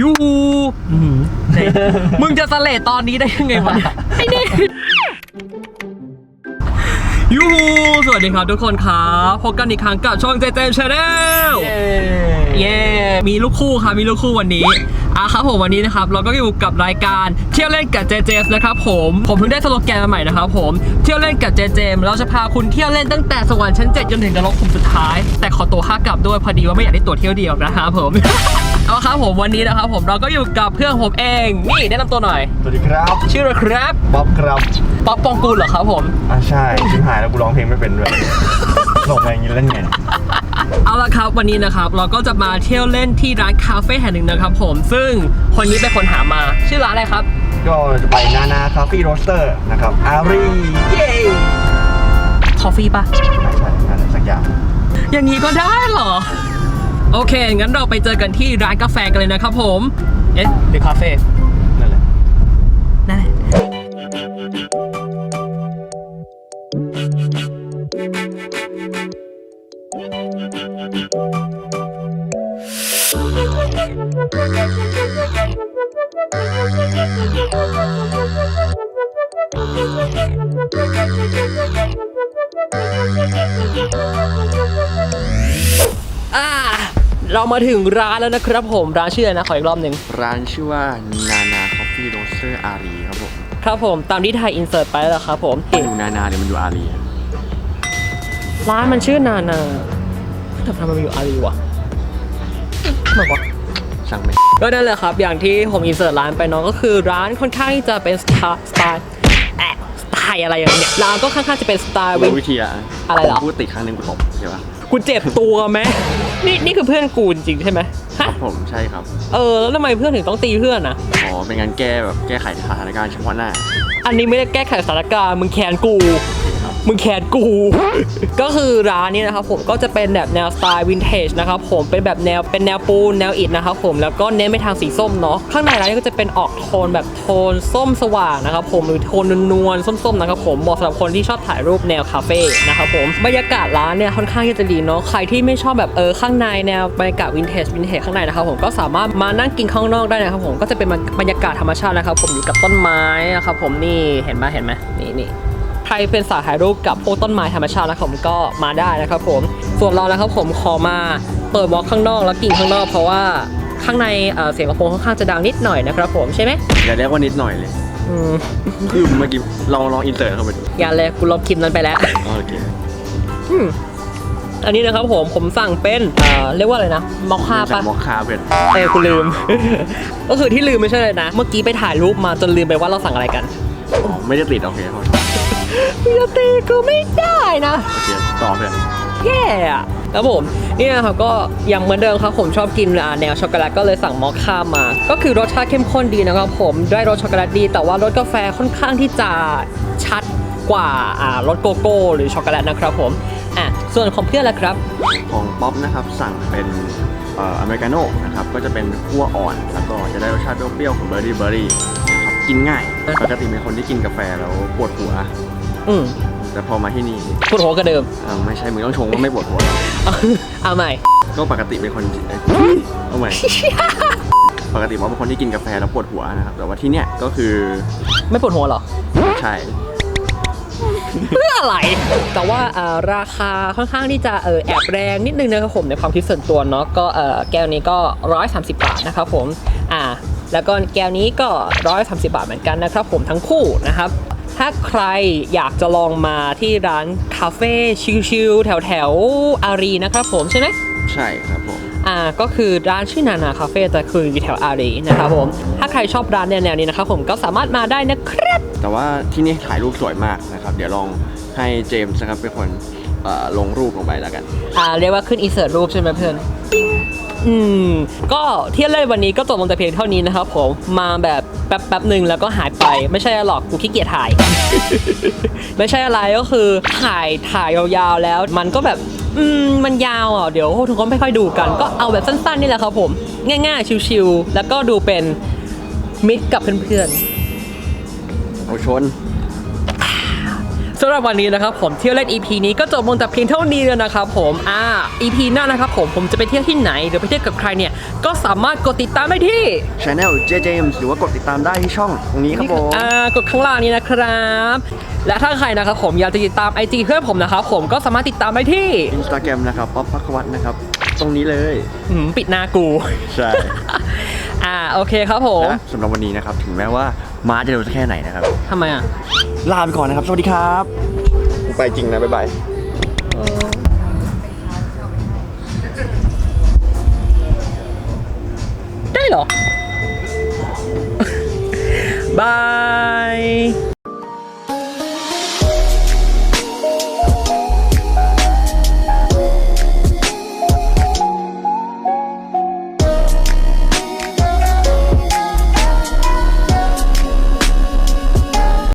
ยูอื้อหือเจ๋งมึงจะสเลดตอนนี้ได้ยังไงวะไอ้นี่ยูสวัสดีครับทุกคนครับพบกันอีกครั้งกับช่องเจเจชาแนล เย้ มีลูกคู่ครับ มีลูกคู่วันนี้ อะครับผมวันนี้นะครับ เราก็อยู่กับรายการเที่ยวเล่นกับเจเจนะครับผม ผมเพิ่งได้สโลแกนมาใหม่นะครับผม เที่ยวเล่นกับเจเจเราจะพาคุณเที่ยวเล่นตั้งแต่สวรรค์ชั้นเจ็ดจนถึงนรกขุมสุดท้าย แต่ขอตัวค่ากลับด้วยพอดีว่าไม่อยากได้ตั๋วเที่ยวเดียวนะครับผม เอาครับผมวันนี้นะครับผมเราก็อยู่กับเพื่อนผมเอง นี่แนะนำตัวหน่อย สวัสดีครับ ชื่ออะไรครับบ๊อบครับป๊อปปองกูลเหรอครับผม อ่าใช่ชิบหายแล้วกูร้องเพลงไม่เป็นด้วย หลงมาอย่างนี้เล่นไง เอาละครับวันนี้นะครับเราก็จะมาเที่ยวเล่นที่ร้านคาเฟ่แห่งหนึ่งนะครับผมซึ่งคนนี้เป็นคนหามา ชื่อร้านอะไรครับ ก็จะไปนานาคาเฟ่โรสเตอร์นะครับ อารีเย้คอฟฟี่ปะใช่ใช่นั่นแหละสักอย่าง อย่างนี้ก็ได้เหรอ โอเค งั้นเราไปเจอกันที่ร้านกาแฟกันเลยนะครับผม เอ๊ะหรือคาเฟ่นั่นแหละ นั่นแหละอ่า เรามาถึงร้านแล้วนะครับผมร้านชื่ออะไรนะขออีกรอบหนึ่งร้านชื่อว่านานาคอฟฟี่โรสเตอร์อารีครับผมครับผมตามที่ไทยอินเสิร์ตไปแล้วครับผมอยู่นานาเนี่ยมันอยู่อารีร้านมันชื่อนานาแต่ทำไมมันอยู่อารีวะทำไมวะช่างไหมก็นั่นแหละครับ อย่างที่ผมอินเสิร์ตร้านไปเน้องก็คือร้านค่อนข้างที่จะเป็นสไตล์สไตล์แอะสไตล์อะไรอย่างเงี้ยร้านก็ค่อนข้างจะเป็นสไตล์วิรู้นวิธีอะอะไรเหรอพูดติดครั้งหนึ่งกูตบใช่ปะ กูเจ็บตัวไหมนี่นี่คือเพื่อนกูจริงๆใช่ไหมคฮะรับผมใช่ครับ เออแล้วทำไมเพื่อนถึงต้องตีเพื่อนนะอ๋อเป็นการแก้แบบแก้ไขสถานการณ์เฉพาะหน้าอันนี้ไม่ได้แก้ไขสถานการณ์มึงแค้นกูครับ มึงแค้นกู ก็คือร้านนี้นะครับผมก็จะเป็นแบบแนวสไตล์วินเทจนะครับผมเป็นแบบแนวเป็นแนวปูนแนวอิฐนะครับผมแล้วก็เน้นไปทางสีส้มเนาะข้างในร้านนี้ก็จะเป็นออกโทนแบบโทนส้มสว่างนะครับผมหรือโทนนวลๆส้มๆนะครับผมเหมาะสำหรับคนที่ชอบถ่ายรูปแนวคาเฟ่นะครับผมบรรยากาศร้านเนี่ยค่อนข้างจะดีเนาะใครที่ไม่ชอบแบบเออข้างในแนวบรรยากาศวินเทจวินเทจข้างในนะครับผมก็สามารถมานั่งกินข้างนอกได้นะครับผมก็จะเป็นบรรยากาศธรรมชาตินะครับผมอยู่กับต้นไม้นะครับผมนี่เห็นไหมเห็นไหมนี่นี่ ใครเป็นสายถ่ายรูปกับพวกต้นไม้ธรรมชาตินะครับผมก็มาได้นะครับผมส่วนเรานะครับผมขอมาเปิดวอล์กข้างนอกแล้วกินข้างนอกเพราะว่าข้างในเอ่อเสียงลำโพงค่อนข้างจะดังนิดหน่อยนะครับผมใช่ไหมอย่าเรียกว่านิดหน่อยเลยอืมคือเมื่อกี้ลองลองอินเสิร์ตเข้าไปดูอย่าเลยกูลบคลิปนั้นไปแล้วอ๋อโอเคอืมอันนี้นะครับผมผมสั่งเป็นเอ่อเรียกว่าอะไรนะมอคค่าจากปะมอคคาเป็นเออกูลืม ก็คือที่ลืมไม่ใช่เลยนะ เมื่อกี้ไปถ่ายรูปมาจนลืมไปว่าเราสั่งอะไรกันอ๋อไม่ได้ติดโอเค โอเคพี่จะตีกูไม่ได้นะโอเคต่อเพื่อนแย่อะครับผมนี่นะครับก็ยังเหมือนเดิมครับผมชอบกินอ่าแนวช็อกโกแลตก็เลยสั่งมอคค่ามา ก็คือรสชาติเข้มข้นดีนะครับผมได้รสช็อกโกแลตดี แต่ว่ารสกาแฟค่อนข้างที่จะชัดกว่าอ่ารสโกโก้หรือช็อกโกแลตนะครับผมอะส่วนของเพื่อนละครับ ของป๊อปนะครับสั่งเป็นเอ่ออเมริกาโน่นะครับก็จะเป็นขั้วอ่อน แล้วก็จะได้รสชาติเปรี้ยวๆของเบอร์รี่เบอร์รี่นะครับกินง่าย ปกติเป็นคนที่กินกาแฟแล้วปวดหัว อืมแต่พอมาที่นี่ปวดหัวกระเดิมอ่าไม่ใช่มึงต้องชงว่าไม่ปวดหัวเอาเอาใหม่ ก็ปกติเป็นคนเอ้ยเอาใหม่ ปกติว่าเป็นคนที่กินกาแฟแล้วปวดหัวนะครับ แต่ว่าที่เนี้ยก็คือไม่ปวดหัวเหรอ ใช่ เพื่ออะไร แต่ว่าเอ่อราคาค่อนข้างที่จะเออแอบแรงนิดนึงนะครับผมในความคิดส่วนตัวเนาะก็เออแก้วนี้ก็ 130 บาทนะครับผมอ่าแล้วก็แก้วนี้ก็ 130 บาทเหมือนกันนะครับผมทั้งคู่นะครับ ถ้าใครอยากจะลองมาที่ร้านคาเฟ่ชิลๆแถวแถวๆอารีนะครับผมใช่ไหมใช่ครับผม อ่าก็คือร้านชื่อนานาคาเฟ่แต่คืออยู่แถวอารีนะครับผม ถ้าใครชอบร้านแนวๆนี้นะครับผมก็สามารถมาได้นะครับ แต่ว่าที่นี่ถ่ายรูปสวยมากนะครับ เดี๋ยวลองให้เจมส์นะครับเป็นคนเอ่อลงรูปลงไปแล้วกัน อ่าเรียกว่าขึ้นอินเสิร์ตรูปใช่ไหมเพื่อนอืม ก็เที่ยวเล่นวันนี้ก็จบลงแต่เพียงเท่านี้นะครับผม มาแบบแป๊บแป๊บหนึ่งแล้วก็หายไป ไม่ใช่หรอกกูขี้เกียจถ่าย ไม่ใช่อะไรก็คือถ่ายถ่ายยาวๆแล้ว มันก็แบบอืมมันยาวอะเดี๋ยวทุกคนไม่ค่อยดูกัน ก็เอาแบบสั้นๆนี่แหละครับผม ง่ายๆชิวๆแล้วก็ดูเป็นมิตรกับเพื่อนๆเอาชนำหรับวันนี้นะครับผมเที่ยวเล่น EP นี้ก็จบลงแต่เพียงเท่านี้แล้วนะครับผมอ่า EP หน้านะครับผมผมจะไปเที่ยวที่ไหนหรือไปเที่ยวกับใครเนี่ยก็สามารถกดติดตามได้ที่ Channel JJM หรือว่ากดติดตามได้ที่ช่องตรงนี้ครับผมอ่ากดข้างล่างนี้นะครับ และถ้าใครนะครับผมอยากจะติดตาม IG เพื่อนผมนะครับผมก็สามารถติดตามได้ที่ Instagram นะครับป๊อปพักวัตนะครับ ตรงนี้เลย อืมปิดหน้ากู ใช่ อ่าโอเคครับผมและสำหรับวันนี้นะครับถึงแม้ว่าม้าจะเร็วสักแค่ไหนนะครับ ทำไมอะ ลาไปก่อนนะครับ สวัสดีครับ ไปจริงนะ บ๊ายบาย ได้เหรอ บาย